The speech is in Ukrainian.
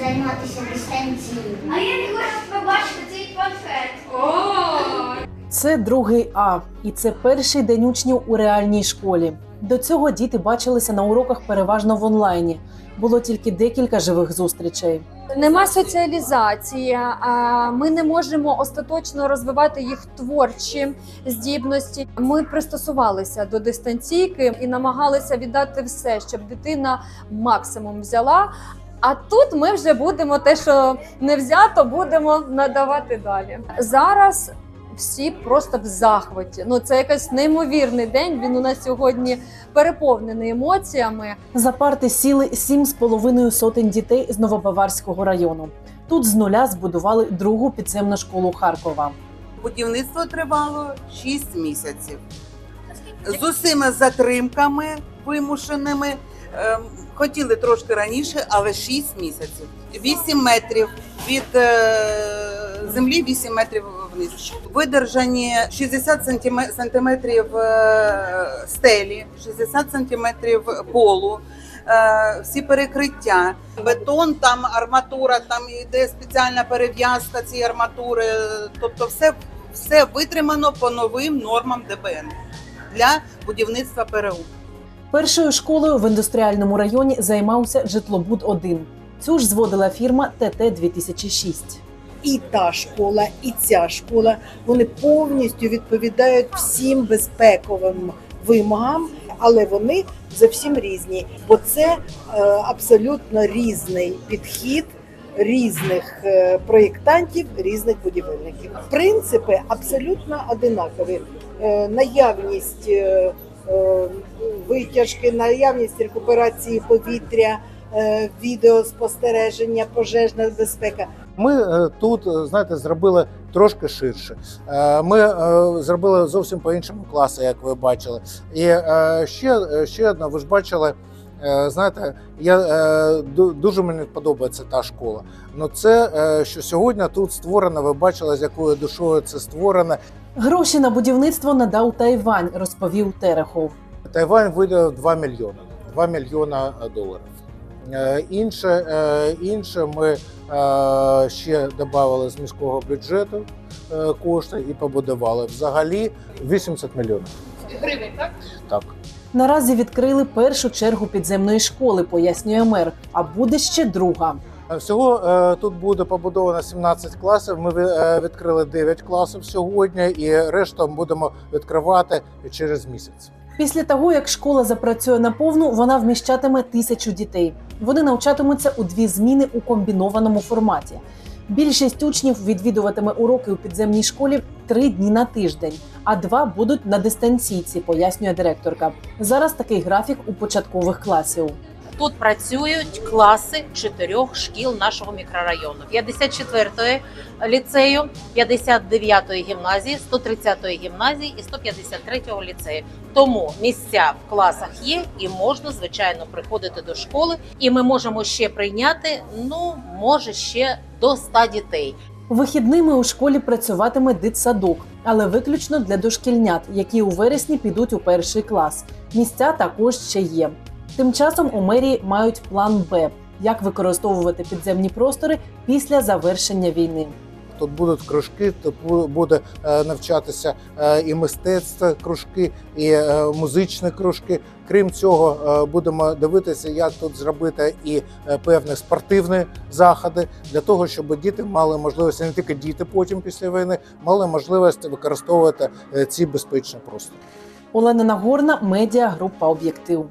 займатися дистанцією. А я не хочу побачити цей конфет. Це другий А, і це перший день учнів у реальній школі. До цього діти бачилися на уроках переважно в онлайні. Було тільки декілька живих зустрічей. Нема соціалізації, ми не можемо остаточно розвивати їх творчі здібності. Ми пристосувалися до дистанційки і намагалися віддати все, щоб дитина максимум взяла. А тут ми вже будемо те, що не взято, будемо надавати далі. Зараз всі просто в захваті. Ну це якийсь неймовірний день. Він у нас сьогодні переповнений емоціями. За парти сіли сім з половиною сотень дітей з Новобаварського району. Тут з нуля збудували другу підземну школу Харкова. Будівництво тривало 6 місяців. З усіма затримками вимушеними. Ем, Хотіли трошки раніше, але 6 місяців. 8 метрів від е, землі, 8 метрів вниз. Видержані 60 сантиме- сантиметрів е, стелі, 60 сантиметрів полу. е, Всі перекриття, бетон, там арматура, там йде спеціальна перев'язка цієї арматури. Тобто, все, все витримано по новим нормам ДБН для будівництва ПРУ. Першою школою в індустріальному районі займався житлобуд 1 Цю ж зводила фірма ТТ 2006 і та школа, і ця школа вони повністю відповідають всім безпековим вимогам, але вони зовсім різні, бо це е, абсолютно різний підхід. Різних е, проєктантів, різних будівельників. Принципи абсолютно одинакові. Е, наявність витяжки, наявність рекуперації повітря, е, відеоспостереження, пожежна безпека. Ми е, тут, е, знаєте, зробили трошки ширше. Е, Ми е, зробили зовсім по іншому класу, як ви бачили. І е, ще, е, ще одна, ви ж бачили. Е, Знаєте, я е, дуже мені подобається та школа. Ну це е, що сьогодні тут створено. Ви бачили, з якою душою це створено. Гроші на будівництво надав Тайвань, розповів Терехов. Тайвань виділив 2 мільйони. 2 мільйона доларів. Інше, інше ми ще додали з міського бюджету кошти і побудували. Взагалі 80 мільйонів. Гривень, так? Так. Наразі відкрили першу чергу підземної школи, пояснює мер. А буде ще друга. Всього е, тут буде побудовано 17 класів. Ми е, відкрили 9 класів сьогодні, і решту будемо відкривати через місяць. Після того, як школа запрацює наповну, вона вміщатиме тисячу дітей. Вони навчатимуться у дві зміни у комбінованому форматі. Більшість учнів відвідуватиме уроки у підземній школі три дні на тиждень, а два будуть на дистанційці, пояснює директорка. Зараз такий графік у початкових класів. Тут працюють класи чотирьох шкіл нашого мікрорайону: 54-ї ліцею, 59-ї гімназії, 130-ї гімназії і 153-го ліцею. Тому місця в класах є, і можна звичайно приходити до школи. І ми можемо ще прийняти. Ну може ще до 100 дітей. Вихідними у школі працюватиме дитсадок, але виключно для дошкільнят, які у вересні підуть у перший клас. Місця також ще є. Тим часом у мерії мають план Б, як використовувати підземні простори після завершення війни. Тут будуть кружки, тут бу- буде е, навчатися е, і мистецтво кружки, і е, музичні кружки. Крім цього, будемо дивитися, як тут зробити і певні спортивні заходи для того, щоб діти мали можливість не тільки діти потім після війни, мали можливість використовувати ці безпечні простори. Олена Нагорна, медіа група Об'єктив.